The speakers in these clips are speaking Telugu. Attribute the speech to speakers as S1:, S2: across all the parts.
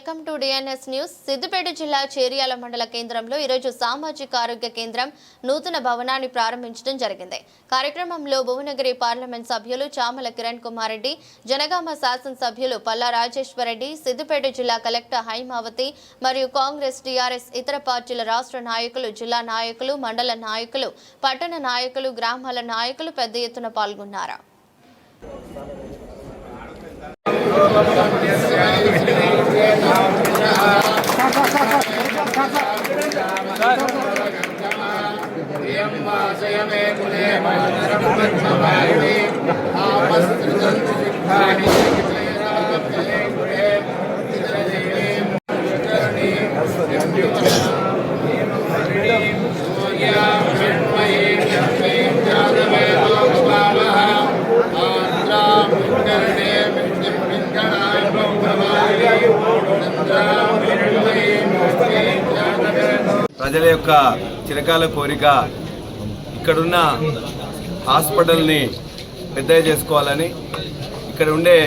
S1: Welcome to DNS news. Siddipet జిల్లా చేరియాల మండల కేంద్రంలో ఈరోజు సామాజిక ఆరోగ్య కేంద్రం నూతన భవనాన్ని ప్రారంభించడం జరిగింది. కార్యక్రమంలో భువనగిరి పార్లమెంట్ సభ్యులు చామల కిరణ్ కుమార్ రెడ్డి జనగామ శాసనసభ్యులు పల్లా రాజేశ్వరరెడ్డి సిద్దిపేట జిల్లా కలెక్టర్ హైమావతి మరియు కాంగ్రెస్ టీఆర్ఎస్ ఇతర పార్టీల రాష్ట్ర నాయకులు జిల్లా నాయకులు మండల నాయకులు పట్టణ నాయకులు గ్రామాల నాయకులు పెద్ద ఎత్తున పాల్గొన్నారు.
S2: ప్రజల యొక్క చిరకాల కోరిక ఇక్కడున్న హాస్పిటల్ని పెద్దగా చేసుకోవాలని ఇక్కడ ఉండే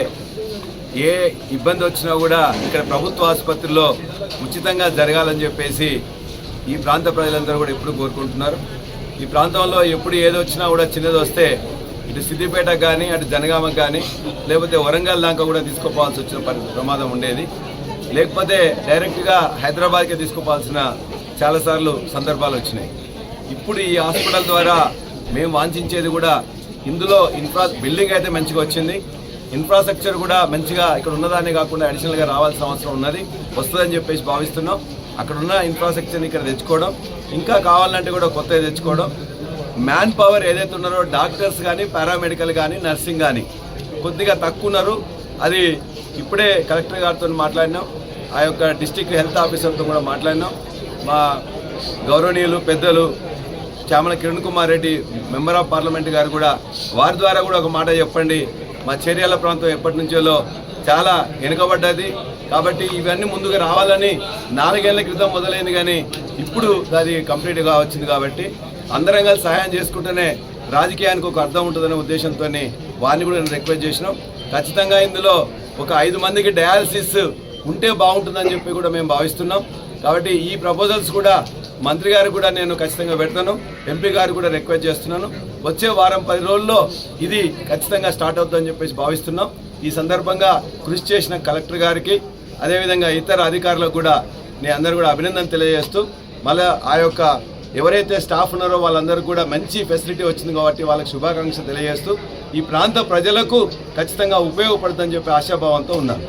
S2: ఏ ఇబ్బంది వచ్చినా కూడా ఇక్కడ ప్రభుత్వ ఆసుపత్రిలో ఉచితంగా జరగాలని చెప్పేసి ఈ ప్రాంత ప్రజలందరూ కూడా ఎప్పుడు కోరుకుంటున్నారు. ఈ ప్రాంతంలో ఎప్పుడు ఏది వచ్చినా కూడా చిన్నది వస్తే ఇటు సిద్దిపేట కానీ అటు జనగామకు కానీ లేకపోతే వరంగల్ దాకా కూడా తీసుకుపోవాల్సి వచ్చిన ప్రమాదం ఉండేది. లేకపోతే డైరెక్ట్గా హైదరాబాద్కే తీసుకుపోవాల్సిన చాలాసార్లు సందర్భాలు వచ్చినాయి. ఇప్పుడు ఈ హాస్పిటల్ ద్వారా మేము వాంఛించేది కూడా ఇందులో ఇన్ఫ్రా బిల్డింగ్ అయితే మంచిగా వచ్చింది. ఇన్ఫ్రాస్ట్రక్చర్ కూడా మంచిగా ఇక్కడ ఉన్నదాన్ని కాకుండా అడిషనల్గా రావాల్సిన అవసరం ఉన్నది. వస్తుందని చెప్పేసి భావిస్తున్నాం. అక్కడ ఉన్న ఇన్ఫ్రాస్ట్రక్చర్ని ఇక్కడ తెచ్చుకోవడం. ఇంకా కావాలంటే కూడా కొత్తగా తెచ్చుకోవడం. మ్యాన్ పవర్ ఏదైతే ఉన్నారో డాక్టర్స్ కానీ పారామెడికల్ కానీ నర్సింగ్ కానీ కొద్దిగా తక్కువ ఉన్నారు. అది ఇప్పుడే కలెక్టర్ గారితో మాట్లాడినాం. ఆ యొక్క డిస్టిక్ హెల్త్ ఆఫీసర్తో కూడా మాట్లాడినాం. మా గౌరవనీయులు పెద్దలు Chamala Kiran Kumar Reddy member of parliament గారు కూడా వారి ద్వారా కూడా ఒక మాట చెప్పండి. మా చర్యాల ప్రాంతం ఎప్పటి నుంచో చాలా వెనుకబడ్డది. కాబట్టి ఇవన్నీ ముందుగా రావాలని నాలుగేళ్ళ క్రితం మొదలైంది కానీ ఇప్పుడు అది కంప్లీట్గా వచ్చింది కాబట్టి అందరం కలిసి సహాయం చేసుకుంటేనే రాజకీయానికి ఒక అర్థం ఉంటుందనే ఉద్దేశంతో వారిని కూడా నేను రిక్వెస్ట్ చేసినాం. ఖచ్చితంగా ఇందులో ఒక ఐదు మందికి డయాలసిస్ ఉంటే బాగుంటుందని చెప్పి కూడా మేము భావిస్తున్నాం. కాబట్టి ఈ ప్రపోజల్స్ కూడా మంత్రి గారు కూడా నేను ఖచ్చితంగా పెడతాను ఎంపీ గారు కూడా రిక్వెస్ట్ చేస్తున్నాను. వచ్చే వారం పది రోజుల్లో ఇది ఖచ్చితంగా స్టార్ట్ అవుతుందని చెప్పేసి భావిస్తున్నాం. ఈ సందర్భంగా కృషి చేసిన కలెక్టర్ గారికి అదేవిధంగా ఇతర అధికారులకు కూడా నేను అందరూ కూడా అభినందన తెలియజేస్తూ మళ్ళీ ఆ యొక్క ఎవరైతే స్టాఫ్ ఉన్నారో వాళ్ళందరూ కూడా మంచి ఫెసిలిటీ వచ్చింది కాబట్టి వాళ్ళకి శుభాకాంక్షలు తెలియజేస్తూ ఈ ప్రాంత ప్రజలకు ఖచ్చితంగా ఉపయోగపడుతుందని చెప్పి ఆశాభావంతో ఉన్నాను.